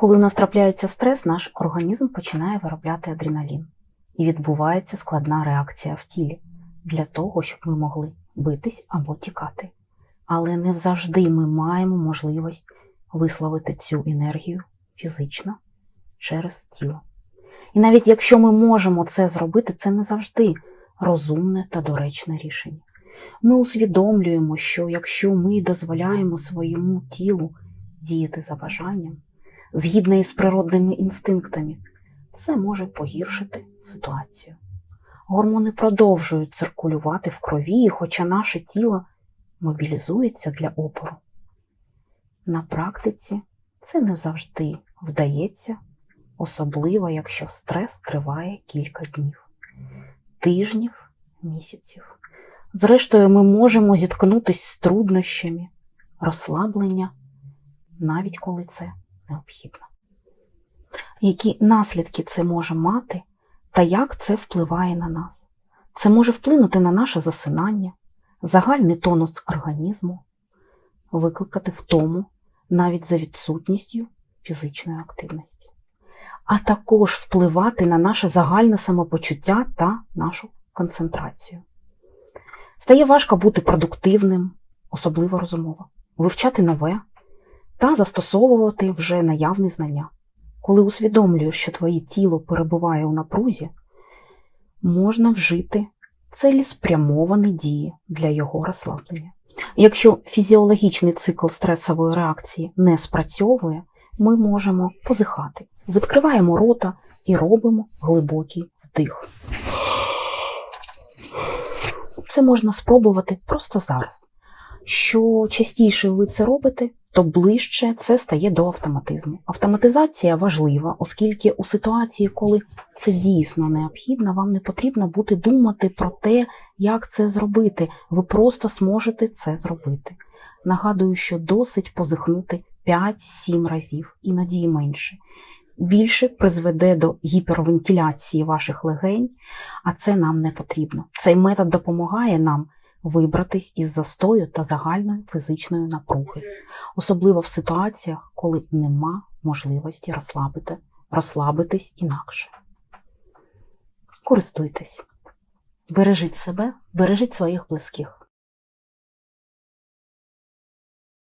Коли у нас трапляється стрес, наш організм починає виробляти адреналін. І відбувається складна реакція в тілі для того, щоб ми могли битись або тікати. Але не завжди ми маємо можливість висловити цю енергію фізично через тіло. І навіть якщо ми можемо це зробити, це не завжди розумне та доречне рішення. Ми усвідомлюємо, що якщо ми дозволяємо своєму тілу діяти за бажанням, згідно із природними інстинктами, це може погіршити ситуацію. Гормони продовжують циркулювати в крові, хоча наше тіло мобілізується для опору. На практиці це не завжди вдається, особливо якщо стрес триває кілька днів, тижнів, місяців. Зрештою, ми можемо зіткнутися з труднощами, розслаблення, навіть коли це необхідно. Які наслідки це може мати та як це впливає на нас? Це може вплинути на наше засинання, загальний тонус організму, викликати втому навіть за відсутністю фізичної активності, а також впливати на наше загальне самопочуття та нашу концентрацію. Стає важко бути продуктивним, особливо розумово, вивчати нове та застосовувати вже наявні знання. Коли усвідомлюєш, що твоє тіло перебуває у напрузі, можна вжити цілеспрямовані дії для його розслаблення. Якщо фізіологічний цикл стресової реакції не спрацьовує, ми можемо позихати, відкриваємо рота і робимо глибокий вдих. Це можна спробувати просто зараз. Що частіше ви це робите, то ближче це стає до автоматизму. Автоматизація важлива, оскільки у ситуації, коли це дійсно необхідно, вам не потрібно буде думати про те, як це зробити. Ви просто зможете це зробити. Нагадую, що досить позихнути 5-7 разів, іноді і менше. Більше призведе до гіпервентиляції ваших легень, а це нам не потрібно. Цей метод допомагає нам вибратись із застою та загальної фізичної напруги, особливо в ситуаціях, коли нема можливості розслабити, розслабитись інакше. Користуйтесь, бережіть себе, бережіть своїх близьких.